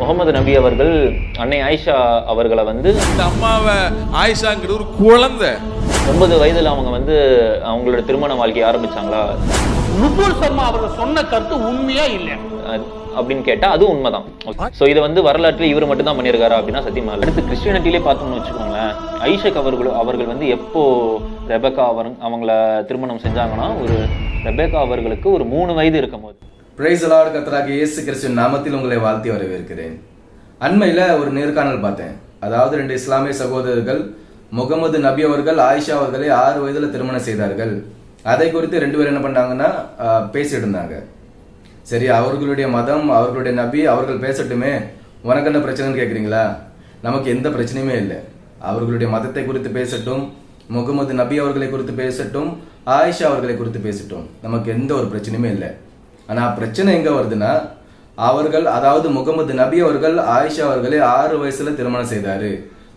முகமது நபி அவர்கள் அன்னை ஆயிஷா அவர்களை வந்து இந்த அம்மாவை ஆயிஷாங்கிறது ஒரு குழந்தை. ஒன்பது வயதுல அவங்க வந்து அவங்களோட திருமண வாழ்க்கையை ஆரம்பிச்சாங்களா? நுபுல் சர்மா அவர்கள் சொன்ன கருத்து உண்மையா இல்லையா? அஹ் அப்படின்னு கேட்டா அதுவும் உண்மைதான். ஸோ இதை வந்து வரலாற்று இவர் மட்டும் தான் பண்ணியிருக்காரா அப்படின்னா சத்தியமா இல்லை. அடுத்து கிறிஸ்டியானிட்டிலே பார்த்தோம்னு வச்சுக்கோங்களேன் ஐஷக் அவர்கள் அவர்கள் வந்து எப்போ ரெபேக்கா அவர் அவங்கள திருமணம் செஞ்சாங்கன்னா ஒரு ரெபேக்கா அவர்களுக்கு ஒரு மூணு வயது இருக்கும் போது பிரைஸ் அலாட் கத்தராகிய இயேசு கிறிஸ்துவின் நாமத்தில் உங்களை வாழ்த்தி வரவேற்கிறேன். அண்மையில் ஒரு நேர்காணல் பார்த்தேன். அதாவது ரெண்டு இஸ்லாமிய சகோதரர்கள் முகமது நபி அவர்கள் ஆயிஷா அவர்களை ஆறு வயதில் திருமணம் செய்தார்கள். அதை குறித்து ரெண்டு பேரும் என்ன பண்ணாங்கன்னா பேசிட்டு இருந்தாங்க. சரி அவர்களுடைய மதம் அவர்களுடைய நபி அவர்கள் பேசட்டுமே. உனக்கு என்ன பிரச்சனைன்னு கேட்குறீங்களா நமக்கு எந்த பிரச்சனையுமே இல்லை. அவர்களுடைய மதத்தை குறித்து பேசட்டும் முகமது நபி அவர்களை குறித்து பேசட்டும் ஆயிஷா அவர்களை குறித்து பேசட்டும். நமக்கு எந்த ஒரு பிரச்சனையுமே இல்லை. ஆனால் பிரச்சனை எங்கே வருதுன்னா அவர்கள் அதாவது முகமது நபி அவர்கள் ஆயிஷா அவர்களை ஆறு வயசுல திருமணம் செய்தார்.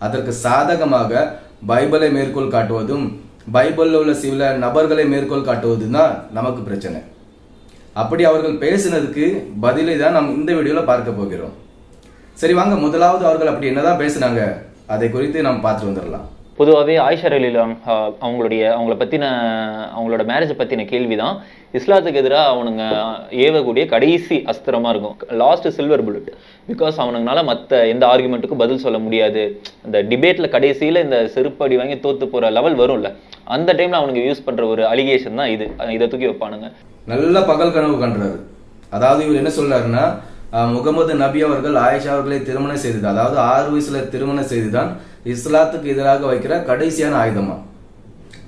அதற்கு சாதகமாக பைபிளை மேற்கோள் காட்டுவதும் பைபிளில் உள்ள சில நபர்களை மேற்கோள் காட்டுவதும் தான் நமக்கு பிரச்சனை. அப்படி அவர்கள் பேசினதுக்கு பதிலை தான் நாம் இந்த வீடியோவில் பார்க்க போகிறோம். சரி வாங்க முதலாவது அவர்கள் அப்படி என்னதான் பேசினாங்க அதை குறித்து நாம் பார்த்துட்டு வந்துடலாம். பொதுவாகவே ஆயிஷா அலிலா அவங்களுடைய அவங்கள பற்றின அவங்களோட மேரேஜை பற்றின கேள்வி தான் இஸ்லாத்துக்கு எதிராக அவனுங்க ஏவக்கூடிய கடைசி அஸ்திரமாக இருக்கும். லாஸ்ட் சில்வர் புல்லட் பிகாஸ் அவனுங்கனால மற்ற எந்த ஆர்குமெண்ட்டுக்கும் பதில் சொல்ல முடியாது. இந்த டிபேட்டில் கடைசியில் இந்த செருப்படி வாங்கி தோத்து போகிற லெவல் வரும்ல. அந்த டைமில் அவனுங்க யூஸ் பண்ணுற ஒரு அலிகேஷன் தான் இது. இதை தூக்கி வைப்பானுங்க. நல்ல பகல் கனவு கண்டுறாரு அதாவது இவர் என்ன சொல்றாருன்னா முகமது நபி அவர்கள் ஆயிஷா அவர்களை திருமணம் செய்தது அதாவது ஆறு வயசுல திருமணம் செய்துதான் இஸ்லாத்துக்கு எதிராக வைக்கிற கடைசியான ஆயுதமா?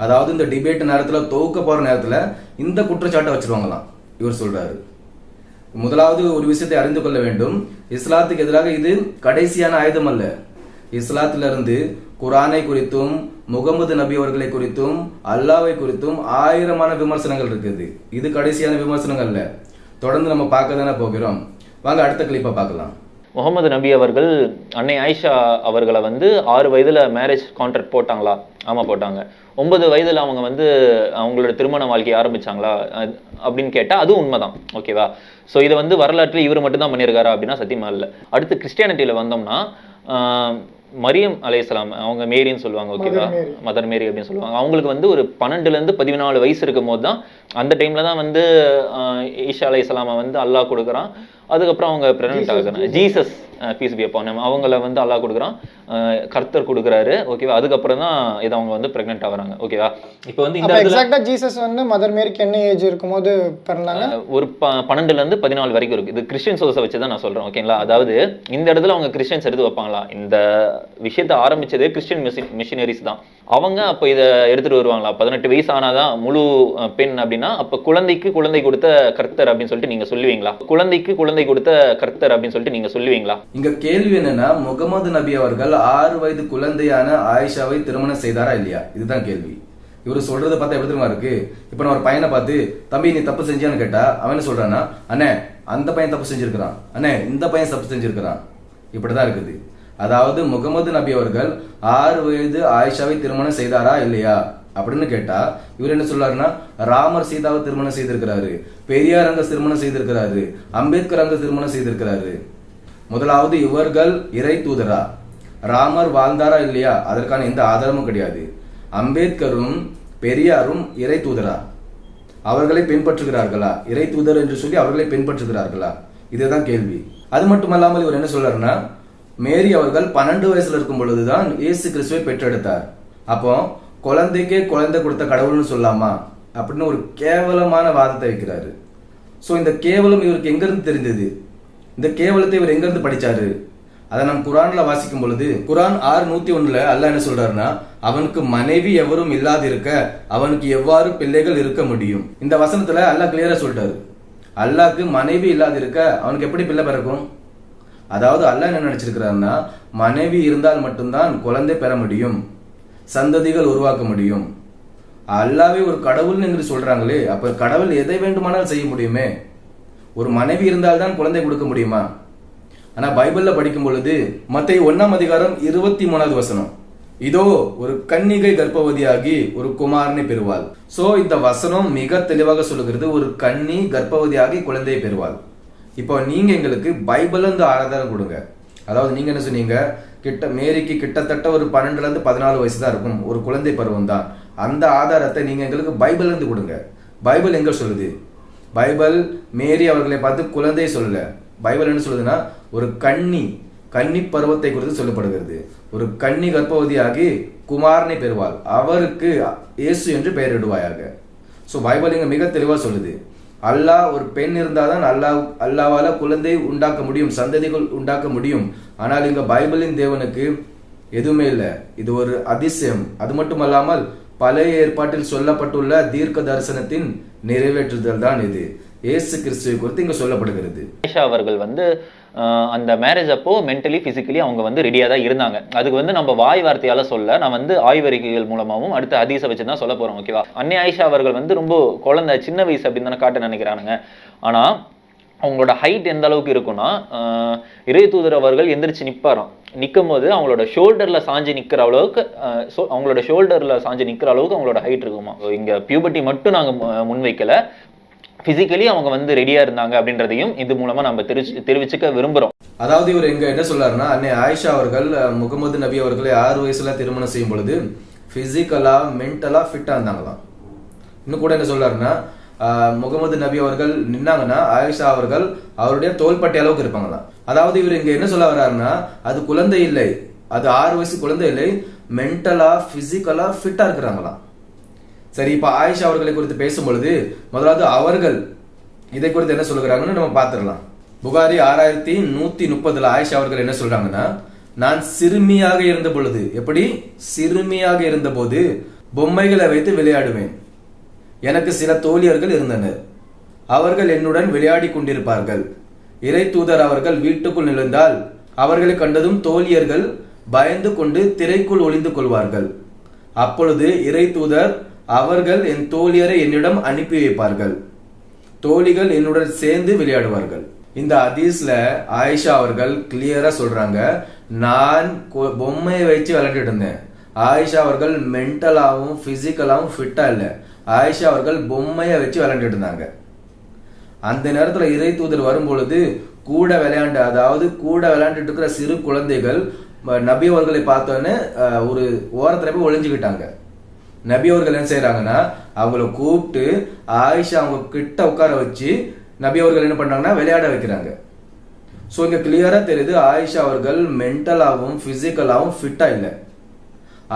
அதாவது இந்த டிபேட் நேரத்தில் தோக்க போகிற நேரத்தில் இந்த குற்றச்சாட்டை வச்சுருவாங்களாம். இவர் சொல்கிறாரு முதலாவது ஒரு விஷயத்தை அறிந்து கொள்ள வேண்டும். இஸ்லாத்துக்கு எதிராக இது கடைசியான ஆயுதம் அல்ல. இஸ்லாத்திலிருந்து குரானை குறித்தும் முகமது நபி அவர்களை குறித்தும் அல்லாவை குறித்தும் ஆயிரமான விமர்சனங்கள் இருக்குது. இது கடைசியான விமர்சனங்கள் அல்ல. தொடர்ந்து நம்ம பார்க்க தானே போகிறோம். வாங்க அடுத்த கிளிப்பை பார்க்கலாம். முகமது நபி அவர்கள் அன்னை ஆயிஷா அவர்களை வந்து ஆறு வயதுல மேரேஜ் கான்ட்ராக்ட் போட்டாங்களா? ஆமா போட்டாங்க. ஒன்பது வயதுல அவங்க வந்து அவங்களோட திருமண வாழ்க்கையை ஆரம்பிச்சாங்களா? அது- அப்படின்னு கேட்டா அதுவும் உண்மைதான். ஓகேவா ஸோ இதை வந்து வரலாற்று இவர் மட்டும் தான் பண்ணியிருக்காரா அப்படின்னா சத்தியமா இல்லை. அடுத்து கிறிஸ்டியானிட்டியில வந்தோம்னா மரியம் அலையாம் அவங்க மேரின்னு சொல்லுவாங்க ஓகேவா மதர் மேரி அப்படின்னு சொல்லுவாங்க. அவங்களுக்கு வந்து ஒரு பன்னெண்டுல இருந்து பதினாலு வயசு இருக்கும் போது தான் அந்த டைம்ல தான் வந்து ஈஷா அலையாம வந்து அல்லாஹ் கொடுக்குறான். அதுக்கப்புறம் அவங்க பிரெக்னென்ட் ஆகுறாங்க ஜீசஸ் பீஸ் பி அப்போ அவங்கள வந்து அல்லாஹ் கொடுக்குறான். கர்த்தர் கொடுக்குறாரு. ஓகேவா அதுக்கப்புறம் தான் இது அவங்க வந்து பிரெக்னென்ட் ஆகுறாங்க. ஓகேவா இப்போ வந்து இந்த அப்போ இடத்துல எக்ஸாக்டா ஜீசஸ் வந்து மதர் மேரிக்கு என்ன ஏஜ் இருக்கும்போது பிறந்தாங்க? ஒரு ப பன்னெண்டுல இருந்து பதினாலு வரைக்கும் இருக்கு. இது கிறிஸ்டியன் சோர்ஸை வச்சு தான் நான் சொல்றேன். ஓகேங்களா அதாவது இந்த இடத்துல அவங்க கிறிஸ்டியன்ஸ் எடுத்து வைப்பாங்களா? இந்த விஷயத்தை ஆரம்பிச்சதே கிறிஸ்டியன் மிஷினரிஸ் தான். அவங்க அப்போ இதை எடுத்துட்டு வருவாங்களா? பதினெட்டு வயசு ஆனாதான் முழு பெண் அப்படின்னா அப்போ குழந்தைக்கு குழந்தை கொடுத்த கர்த்தர் அப்படின்னு சொல்லிட்டு நீங்க சொல்லுவீங்களா? குழந்தைக்கு குழந்தை கொடுத்த கர்த்தர் அப்படின்னு சொல்லிட்டு நீங்க சொல்லுவீங்களா? இங்க கேள்வி என்னன்னா முகமது நபி அவர்கள் ஆறு வயது குழந்தையான ஆயிஷாவை திருமணம் செய்தாரா இல்லையா? இதுதான் கேள்வி. இவர் சொல்றதை பார்த்தா எப்படி தெரியுமா இருக்கு? இப்போ நான் ஒரு பையனை பார்த்து தம்பி நீ தப்பு செஞ்சியான்னு கேட்டா? அவன் என்ன சொல்றான்னா அண்ணே அந்த பையன் தப்பு செஞ்சிருக்கிறான். அண்ணே இந்த பையன் தப்பு செஞ்சிருக்கிறான். இப்படிதான் இருக்குது. அதாவது முகமது நபி அவர்கள் ஆறு வயது ஆயிஷாவை திருமணம் செய்தாரா இல்லையா? அப்படின்னு கேட்டா இவர் என்ன சொல்றாருன்னா ராமர் சீதாவை திருமணம் செய்திருக்கிறாரு பெரியார் அங்க திருமணம் செய்திருக்கிறாரு அம்பேத்கர் அங்க திருமணம் செய்திருக்கிறாரு. முதலாவது இவர்கள் இறை தூதரா. ராமர் வாழ்ந்தாரா இல்லையா? அதற்கான எந்த ஆதாரமும் கிடையாது. அம்பேத்கரும் பெரியாரும் இறை தூதரா. அவர்களை பின்பற்றுகிறார்களா? இறை தூதர் என்று சொல்லி அவர்களை பின்பற்றுகிறார்களா? இதுதான் கேள்வி. அது மட்டுமல்லாமல் இவர் என்ன சொல்றாருன்னா மேரி அவர்கள் பன்னெண்டு வயசுல இருக்கும் பொழுதுதான் இயேசு கிறிஸ்துவை பெற்றெடுத்தார். அப்போ குழந்தைக்கே குழந்தை கொடுத்த கடவுள்னு சொல்லாமா? அப்படின்னு ஒரு கேவலமான வாதத்தை வைக்கிறாரு. ஸோ இந்த கேவலம் இவருக்கு எங்கிருந்து தெரிந்தது? இந்த கேவலத்தை இவர் எங்கிருந்து படிச்சாரு? அதை நம் குரான்ல வாசிக்கும் பொழுது குரான் ஆறு நூத்தி ஒண்ணுல அல்லாஹ் என்ன சொல்றாருன்னா அவனுக்கு மனைவி எவரும் இல்லாதிருக்க அவனுக்கு எவ்வாறு பிள்ளைகள் இருக்க முடியும்? இந்த வசனத்துல அல்லாஹ் கிளியரா சொல்லிட்டாரு. அல்லாஹ்க்கு மனைவி இல்லாதிருக்க அவனுக்கு எப்படி பிள்ளை பிறக்கும்? அதாவது அல்லாஹ் என்ன நினைச்சிருக்கிறாருன்னா மனைவி இருந்தால் மட்டும்தான் குழந்தை பெற முடியும். சந்ததிகள் உருவாக்க முடியும். அல்லாவே ஒரு கடவுள்னு என்று சொல்றாங்களே அப்ப கடவுள் எதை வேண்டுமானாலும் செய்ய முடியுமே? ஒரு மனைவி இருந்தால்தான் குழந்தை கொடுக்க முடியுமா? ஆனா பைபிளில் படிக்கும் பொழுது மத்திய ஒன்னாம் அதிகாரம் இருபத்தி மூணாவது வசனம். இதோ ஒரு கன்னிகை கர்ப்பவதியாகி ஒரு குமாரனை பெறுவாள். சோ இந்த வசனம் மிக தெளிவாக சொல்லுகிறது ஒரு கன்னி கர்ப்பவதியாகி குழந்தையை பெறுவாள். இப்போ நீங்க எங்களுக்கு பைபிள் இருந்து ஆதாரம் கொடுங்க. அதாவது நீங்க என்ன சொன்னீங்க? கிட்ட மேரிக்கு கிட்டத்தட்ட ஒரு பன்னெண்டுல இருந்து பதினாலு வயசு தான் இருக்கும். ஒரு குழந்தை பருவம் தான். அந்த ஆதாரத்தை நீங்க எங்களுக்கு பைபிள் இருந்து கொடுங்க. பைபிள் எங்க சொல்லுது? பைபிள் மேரி அவர்களை பார்த்து குழந்தை சொல்லல பைபிள் என்ன சொல்லுதுன்னா ஒரு கன்னி கன்னி பருவத்தை குறித்து சொல்லப்படுகிறது. ஒரு கன்னி கர்ப்பவதியாகி குமாரனை பெறுவாள். அவருக்கு இயேசு என்று பெயரிடுவாயாக ஸோ பைபிள் இங்கே மிக தெளிவாக சொல்லுது. அல்லாஹ் ஒரு பெண் இருந்தால் தான் அல்லாஹ் அல்லாவால் குழந்தை உண்டாக்க முடியும் சந்ததிகள் உண்டாக்க முடியும். ஆனால் இங்கே பைபிளின் தேவனுக்கு எதுவுமே இல்லை. இது ஒரு அதிசயம். அது மட்டும் அல்லாமல் பழைய ஏற்பாட்டில் சொல்லப்பட்டுள்ள தீர்க்க தரிசனத்தின் நிறைவேற்றுதல் தான் இது. இயேசு கிறிஸ்துவை குறித்து இங்க சொல்லப்படுகிறது. ஆயிஷா அவர்கள் வந்து அந்த மேரேஜ் அப்போ மென்டலி பிசிக்கலி அவங்க வந்து ரெடியாக தான் இருந்தாங்க. அதுக்கு வந்து நம்ம வாய் வார்த்தையால சொல்ல நான் வந்து ஆய்வறிக்கைகள் மூலமாகவும் அடுத்து ஹதீஸை வச்சு தான் சொல்ல போறோம் ஓகேவா அன்னை ஆயிஷா அவர்கள் வந்து ரொம்ப குழந்தை சின்ன வயசு அப்படின்னு தானே காட்ட நினைக்கிறானுங்க. ஆனா அவங்களோட ஹைட் எந்த அளவுக்கு இருக்கும்னா இறை தூதர் அவர்கள் எந்திரிச்சு நிற்பாராம் நிற்கும் போது அவங்களோட ஷோல்டரில் சாஞ்சு நிற்கிற அளவுக்கு ஸோ அவங்களோட ஷோல்டரில் சாஞ்சு நிற்கிற அளவுக்கு அவங்களோட ஹைட் இருக்குமா. இங்கே பியூபர்ட்டி மட்டும் நாங்கள் முன்வைக்கலை ஃபிசிக்கலி அவங்க வந்து ரெடியாக இருந்தாங்க அப்படின்றதையும் இது மூலமாக நம்ம தெரிவிச்சு தெரிவிச்சுக்க விரும்புகிறோம் அதாவது இவர் எங்க என்ன சொல்லாருன்னா அன்னை ஆயிஷா அவர்கள் முகமது நபி அவர்களை ஆறு வயசுல திருமணம் செய்யும் பொழுது ஃபிசிக்கலாக மென்டலாக ஃபிட்டாக இருந்தாங்களாம். இன்னும் கூட என்ன சொல்லாருன்னா முகமது நபி அவர்கள் நின்னாங்கன்னா ஆயிஷா அவர்கள் அவருடைய தோள்பட்டை அளவுக்கு இருப்பாங்களாம் அதாவது இவர் இங்க என்ன சொல்ல வர்றாருன்னா அது குழந்தை இல்லை. அது ஆறு வயசு குழந்தை இல்லை. மென்டலா பிசிக்கலா ஃபிட்டா இருக்கிறாங்களாம். சரி இப்ப ஆயிஷா அவர்களை குறித்து பேசும் பொழுது முதலாவது அவர்கள் இதை குறித்து என்ன சொல்லுகிறாங்கன்னு நம்ம பார்த்துடலாம். புகாரி ஆறாயிரத்தி நூத்தி முப்பதுல ஆயிஷா அவர்கள் என்ன சொல்றாங்கன்னா நான் சிறுமியாக இருந்த பொழுது எப்படி? சிறுமியாக இருந்தபோது பொம்மைகளை வைத்து விளையாடுவேன். எனக்கு சில தோழியர்கள் இருந்தனர். அவர்கள் என்னுடன் விளையாடி கொண்டிருப்பார்கள். இறை தூதர் அவர்கள் வீட்டுக்குள் நுழைந்தால் அவர்களை கண்டதும் தோழியர்கள் பயந்து கொண்டு திரைக்குள் ஒளிந்து கொள்வார்கள். அப்பொழுது இறை தூதர் அவர்கள் என் தோழியரை என்னிடம் அனுப்பி வைப்பார்கள். தோழிகள் என்னுடன் சேர்ந்து விளையாடுவார்கள். இந்த அதீஸ்ல ஆயிஷா அவர்கள் கிளியரா சொல்றாங்க நான் கொ- பொம்மையை வச்சு விளையாண்டுட்டு இருந்தேன். ஆயிஷா அவர்கள் மென்டலாகவும் பிசிக்கலாகவும் ஃபிட்டா இல்லை. ஆயிஷா அவர்கள் பொம்மையை வச்சு விளையாண்டுட்டு இருந்தாங்க. அந்த நேரத்தில் இறை தூதர் வரும்பொழுது கூட விளையாண்டு அதாவது கூட விளையாண்டுட்டு இருக்கிற சிறு குழந்தைகள் நபி அவர்களை பார்த்தோன்னே ஒரு ஓரத்தில் போய் ஒளிஞ்சுக்கிட்டாங்க. நபி அவர்கள் என்ன செய்கிறாங்கன்னா அவங்கள கூப்பிட்டு ஆயிஷா அவங்க கிட்ட உட்கார வச்சு நபி அவர்கள் என்ன பண்ணாங்கன்னா விளையாட வைக்கிறாங்க. ஸோ இங்கே கிளியராக தெரியுது ஆயிஷா அவர்கள் மென்டலாகவும் ஃபிசிக்கலாகவும் ஃபிட்டாக இல்லை.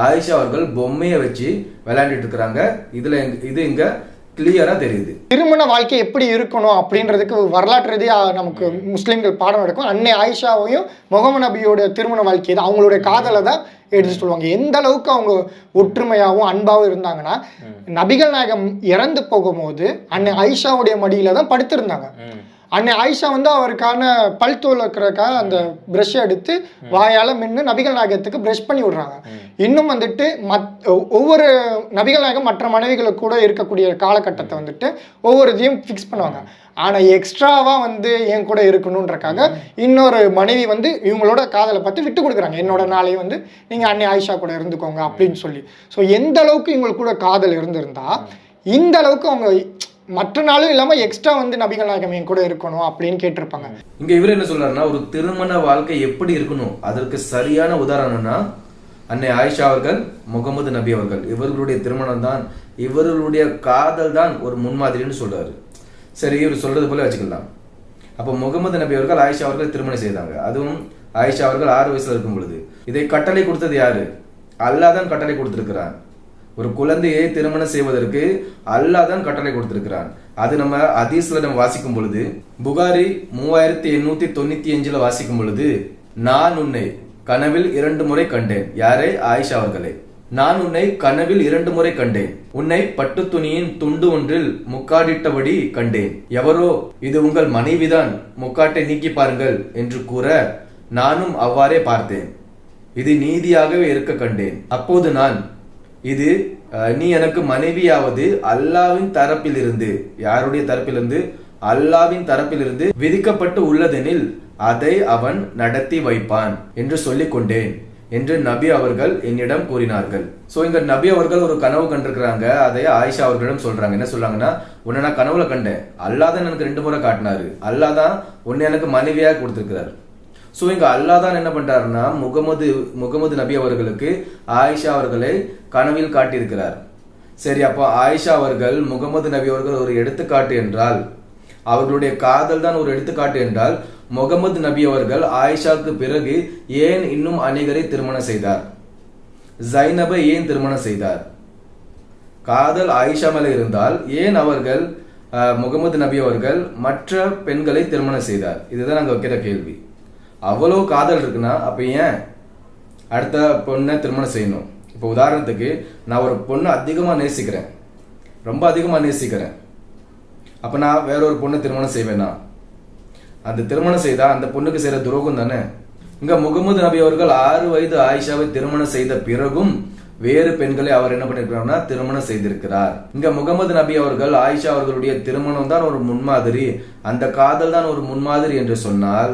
ஆயிஷா அவர்கள் பொம்மையை வச்சு விளையாண்டுட்டு இருக்கிறாங்க இதுல இது இங்க கிளியரா தெரியுது. திருமண வாழ்க்கை எப்படி இருக்கணும் அப்படின்றதுக்கு வரலாற்று ரீதியா நமக்கு முஸ்லிம்கள் பாடம் எடுக்கும். அன்னை ஆயிஷாவையும் முகமது நபியோட திருமண வாழ்க்கை தான் அவங்களுடைய காதலை தான் எடுத்து சொல்லுவாங்க. எந்த அளவுக்கு அவங்க ஒற்றுமையாகவும் அன்பாகவும் இருந்தாங்கன்னா நபிகள் நாயகம் இறந்து போகும்போது அன்னை ஆயிஷாவுடைய மடியில தான் படுத்திருந்தாங்க. அன்னை ஆயிஷா வந்து அவருக்கான பல் துலக்கிறதுக்காக அந்த ப்ரஷ் எடுத்து வாயால மென்று நபிகள் நாயகத்துக்கு ப்ரஷ் பண்ணி விடுறாங்க. இன்னும் வந்துட்டு மத் ஒவ்வொரு நபிகள் நாயகம் மற்ற மனைவிகளுக்கு கூட இருக்கக்கூடிய காலகட்டத்தை வந்துட்டு ஒவ்வொரு இதையும் ஃபிக்ஸ் பண்ணுவாங்க. ஆனா எக்ஸ்ட்ராவா வந்து என் கூட இருக்கணுன்றக்காக இன்னொரு மனைவி வந்து இவங்களோட காதலை பார்த்து விட்டு கொடுக்குறாங்க. என்னோட நாளையும் வந்து நீங்க அன்னை ஆயிஷா கூட இருந்துக்கோங்க அப்படின்னு சொல்லி. ஸோ எந்த அளவுக்கு இவங்களுக்கு கூட காதல் இருந்திருந்தா இந்த அளவுக்கு அவங்க மற்ற நாளும் இல்லாம எக்ஸ்ட்ரா வந்து நபிகள் நாயகம் என் கூட இருக்கணும் அப்படின்னு கேட்டிருப்பாங்க. இங்க இவர் என்ன சொல்றாருன்னா ஒரு திருமண வாழ்க்கை எப்படி இருக்கணும்? அதற்கு சரியான உதாரணம்னா அன்னை ஆயிஷா அவர்கள் முகமது நபி அவர்கள். இவர்களுடைய திருமணம் தான் இவர்களுடைய காதல் தான் ஒரு முன்மாதிரின்னு சொல்றாரு. சரி இவர் சொல்றது போல வச்சுக்கலாம். அப்போ முகமது நபி அவர்கள் ஆயிஷா அவர்கள் திருமணம் செய்தாங்க. அதுவும் ஆயிஷா அவர்கள் ஆறு வயசுல இருக்கும் பொழுது இதை கட்டளை கொடுத்தது யாரு? அல்லாதான் கட்டளை கொடுத்திருக்கிறான் ஒரு குழந்தையை திருமணம் செய்வதற்கு அல்லாஹ் தான் கட்டளை கொடுத்திருக்கிறான். அது நம்ம அதீஸ்ல நம்ம வாசிக்கும் பொழுது புகாரி மூவாயிரத்தி எண்ணூத்தி தொண்ணூத்தி அஞ்சுல வாசிக்கும் பொழுது நான் உன்னை கனவில் இரண்டு முறை கண்டேன். யாரே? ஆயிஷா அவர்களே. நான் உன்னை கனவில் இரண்டு முறை கண்டேன். உன்னை பட்டு துணியின் துண்டு ஒன்றில் முக்காடிட்டபடி கண்டேன். எவரோ இது உங்கள் மனைவிதான் முக்காட்டை நீக்கி பாருங்கள் என்று கூற நானும் அவ்வாறே பார்த்தேன். இது நீதியாகவே இருக்க கண்டேன். அப்போது நான் இது நீ எனக்கு மனைவியாவது அல்லாவின் தரப்பிலிருந்து யாருடைய தரப்பிலிருந்து? அல்லாவின் தரப்பிலிருந்து விதிக்கப்பட்டு உள்ளதெனில் அதை அவன் நடத்தி வைப்பான் என்று சொல்லிக் கொண்டேன் என்று நபி அவர்கள் என்னிடம் கூறினார்கள். சோ இங்க நபி அவர்கள் ஒரு கனவு கண்டிருக்கிறாங்க. அதை ஆயிஷா அவர்களிடம் சொல்றாங்க. என்ன சொல்றாங்கன்னா உன்னை நான் கனவுல கண்டேன். அல்லாதான் எனக்கு ரெண்டு முறை காட்டினாரு. அல்லாதான் உன்னை எனக்கு மனைவியாக கொடுத்திருக்கிறார். ஸோ இங்கே அல்லாஹ் தான் என்ன பண்ணுறாருன்னா முகமது முகமது நபி அவர்களுக்கு ஆயிஷா அவர்களை கனவில் காட்டியிருக்கிறார். சரி அப்போ ஆயிஷா அவர்கள் முகமது நபி அவர்கள் ஒரு எடுத்துக்காட்டு என்றால் அவர்களுடைய காதல் தான் ஒரு எடுத்துக்காட்டு என்றால் முகமது நபி அவர்கள் ஆயிஷாவுக்கு பிறகு ஏன் இன்னும் அநேகரை திருமணம் செய்தார்? ஜைனபை ஏன் திருமணம் செய்தார்? காதல் ஆயிஷா மேலே இருந்தால் ஏன் அவர்கள் முகமது நபி அவர்கள் மற்ற பெண்களை திருமணம் செய்தார்? இதுதான் நாங்கள் வைக்கிற கேள்வி. அவ்வளோ காதல் இருக்குன்னா அப்ப ஏன் அடுத்த பொண்ணை திருமணம் செய்யணும்? இப்போ உதாரணத்துக்கு நான் ஒரு பொண்ணை அதிகமாக நேசிக்கிறேன். ரொம்ப அதிகமாக நேசிக்கிறேன். அப்போ நான் வேற ஒரு பொண்ணை திருமணம் செய்வேனா? அந்த திருமணம் செய்தால் அந்த பொண்ணுக்கு செய்கிற துரோகம் தானே? இங்கே முகமது நபி அவர்கள் ஆறு வயது ஆயிஷாவை திருமணம் செய்த பிறகும் வேறு பெண்களை அவர் என்ன பண்ணிருக்கிறார்னா திருமணம் செய்திருக்கிறார். இங்க முகமது நபி அவர்கள் ஆயிஷா அவர்களுடைய திருமணம் தான் ஒரு முன்மாதிரி. அந்த காதல் தான் ஒரு முன்மாதிரி என்று சொன்னால்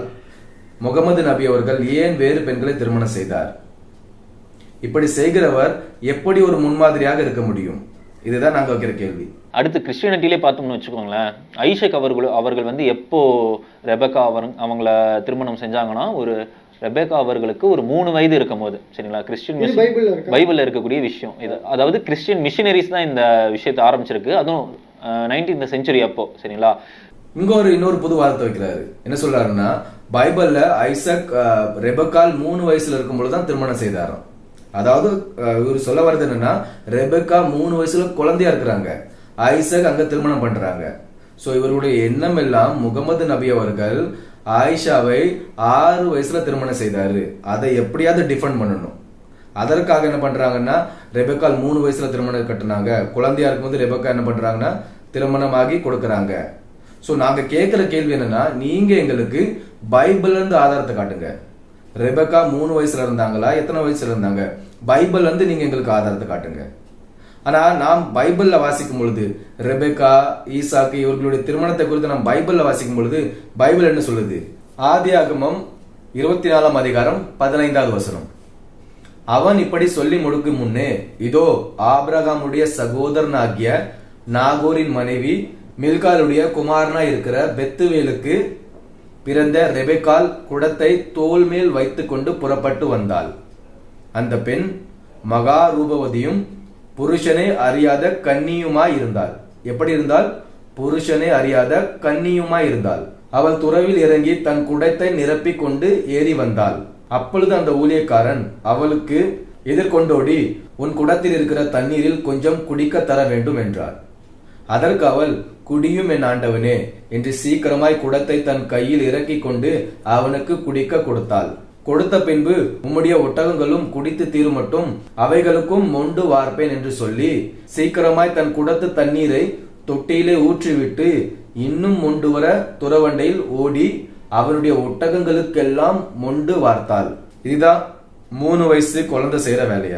முகமது நபி அவர்கள் ஏன் வேறு பெண்களை திருமணம் செய்தார்? இப்படி செய்கிறவர் எப்படி ஒரு முன்மாதிரியாக இருக்க முடியும்? இதுதான் நாங்க வைக்கிற கேள்வி. அடுத்து கிறிஸ்டியனிட்டிலே பார்த்தோம்னு வச்சுக்கோங்களேன் ஐஷக் அவர்கள் அவர்கள் வந்து எப்போ ரெபேக்கா அவர் அவங்கள திருமணம் செஞ்சாங்கன்னா ஒரு ரெபேக்கா அவர்களுக்கு ஒரு மூணு வயது இருக்கும் போது சரிங்களா மிஷன் பைபிள்ல இருக்கா? பைபிள்ல இருக்கக்கூடிய விஷயம் இது. அதாவது கிறிஸ்டியன் மிஷினரிஸ் தான் இந்த விஷயத்தை ஆரம்பிச்சிருக்கு. அதுவும் நைன்டீன்த் செஞ்சுரி அப்போ சரிங்களா? இங்க ஒரு இன்னொரு புது வார்த்தை வைக்கிறாரு. என்ன சொல்றாருன்னா பைபிளில் ஐசக் ரெபக்கால் மூணு வயசுல இருக்கும் பொழுதுதான் திருமணம் செய்தாராம். அதாவது இவர் சொல்ல வர்றது என்னன்னா ரெபக்கா மூணு வயசுல குழந்தையா இருக்கிறாங்க. ஐசக் அங்க திருமணம் பண்றாங்க. ஸோ இவருடைய எண்ணம் எல்லாம் முகமது நபி அவர்கள் ஆயிஷாவை ஆறு வயசுல திருமணம் செய்தாரு. அதை எப்படியாவது டிஃபெண்ட் பண்ணணும். அதற்காக என்ன பண்றாங்கன்னா ரெபக்கால் மூணு வயசுல திருமணம் கட்டினாங்க. குழந்தையா இருக்கும்போது ரெபக்கா என்ன பண்றாங்கன்னா திருமணமாகி கொடுக்குறாங்க. ஸோ நாங்கள் கேட்குற கேள்வி என்னன்னா நீங்க எங்களுக்கு பைபிள்லேருந்து ஆதாரத்தை காட்டுங்க. ரெபக்கா மூணு வயசுல இருந்தாங்களா? எத்தனை வயசுல இருந்தாங்க? பைபிள் வந்து நீங்க எங்களுக்கு ஆதாரத்தை காட்டுங்க. ஆனா நாம் பைபிள்ல வாசிக்கும் பொழுது ரெபெக்கா ஈசாக்கு இவர்களுடைய திருமணத்தை குறித்து நாம் பைபிள்ல வாசிக்கும் பொழுது பைபிள் என்ன சொல்லுது? ஆதி ஆகமம் இருபத்தி நாலாம் அதிகாரம் பதினைந்தாவது வசனம். அவன் இப்படி சொல்லி முழுக்கு முன்னே இதோ ஆபிரகாமுடைய சகோதரனாகிய நாகோரின் மனைவி மில்காலுடைய குமாரனா இருக்கிற பெத்துவேலுக்கு பிறந்த ரெபெக்கால் குடத்தை தோல் மேல் வைத்துக்கொண்டு புறப்பட்டு வந்தாள். அந்த பெண் மகா ரூபவதியும் புருஷனை அறியாத கன்னியுமாய் இருந்தாள் எப்படி இருந்தால் புருஷனை அறியாத கன்னியுமாய் இருந்தாள் அவள் துறவில் இறங்கி தன் குடத்தை நிரப்பிக் கொண்டு ஏறி வந்தாள். அப்பொழுது அந்த ஊழியக்காரன் அவளுக்கு எதிர்கொண்டோடி உன் குடத்தில் இருக்கிற தண்ணீரில் கொஞ்சம் குடிக்க தர வேண்டும் என்றார். அதற்கு அவள் குடியும் என் ஆண்டவனே என்று சீக்கிரமாய் குடத்தை தன் கையில் இறக்கிக் கொண்டு அவனுக்கு குடிக்க கொடுத்தாள். கொடுத்த பின்பு உம்முடைய ஒட்டகங்களும் குடித்து தீருமட்டும் அவைகளுக்கும் மொண்டு வார்ப்பேன் என்று சொல்லி சீக்கிரமாய் தன் குடத்து தண்ணீரை தொட்டியிலே ஊற்றிவிட்டு இன்னும் மொண்டு வர துறவண்டையில் ஓடி அவனுடைய ஒட்டகங்களுக்கெல்லாம் மொண்டு வார்த்தாள். இதுதான் மூணு வயசு குழந்தை செய்யற வேலைய?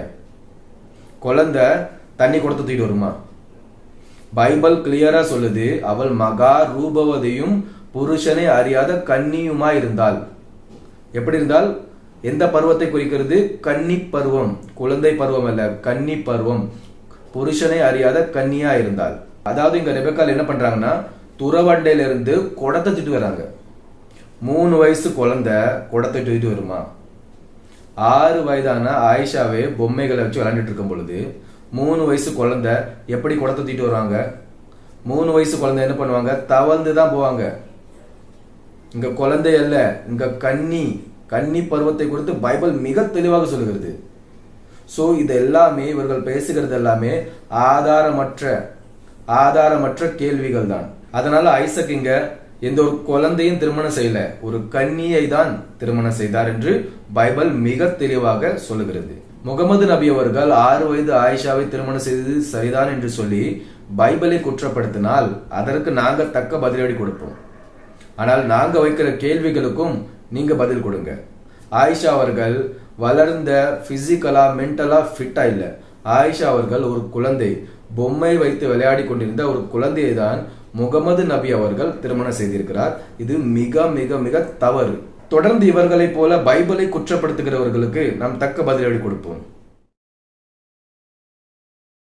குழந்தை தண்ணி கொடுத்து தூக்கிட்டு வருமா? பைபிள் கிளியரா சொல்லுது அவள் மகா ரூபவதியும் புருஷனை அறியாத கன்னியுமா இருந்தாள் எப்படி இருந்தால் எந்த பருவத்தை குறிக்கிறது? கன்னி பருவம் குழந்தை பருவம் அல்ல கன்னி பருவம். புருஷனை அறியாத கன்னியா இருந்தாள் அதாவது இங்க ரெபக்கால் என்ன பண்றாங்கன்னா துறவண்டையில இருந்து குடத்தை திட்டு வராங்க. மூணு வயசு குழந்தை குடத்தை தூக்கிட்டு வருமா? ஆறு வயதான ஆயிஷாவே பொம்மைகளை வச்சு விளையாண்டுட்டு இருக்கும் பொழுது மூணு வயசு குழந்தை எப்படி குடத்தை தூக்கிட்டு வருவாங்க? மூணு வயசு குழந்தை என்ன பண்ணுவாங்க? தவழ்ந்து தான் போவாங்க. இங்க குழந்தை அல்ல இங்க கன்னி கன்னி பருவத்தை குறித்து பைபிள் மிக தெளிவாக சொல்லுகிறது. ஸோ இது எல்லாமே இவர்கள் பேசுகிறது எல்லாமே ஆதாரமற்ற ஆதாரமற்ற கேள்விகள் தான் அதனால ஐசக் இங்க எந்த ஒரு குழந்தையும் திருமணம் செய்யல ஒரு கன்னியை தான் திருமணம் செய்தார் என்று பைபிள் மிக தெளிவாக சொல்லுகிறது. முகமது நபி அவர்கள் ஆறு வயது ஆயிஷாவை திருமணம் செய்தது சரிதான் என்று சொல்லி பைபிளை குற்றப்படுத்தினால் அதற்கு நாங்கள் தக்க பதிலடி கொடுப்போம். ஆனால் நாங்கள் வைக்கிற கேள்விகளுக்கும் நீங்க பதில் கொடுங்க. ஆயிஷா அவர்கள் வளர்ந்த பிசிக்கலா மென்டலா ஃபிட்டா இல்ல. ஆயிஷா அவர்கள் ஒரு குழந்தை. பொம்மை வைத்து விளையாடி கொண்டிருந்த ஒரு குழந்தையை தான் முகமது நபி அவர்கள் திருமணம் செய்திருக்கிறார். இது மிக மிக மிக தவறு. தொடர்ந்து இவர்களைப் போல பைபிளை குற்றப்படுத்துகிறவர்களுக்கு நாம் தக்க பதிலடி கொடுப்போம்.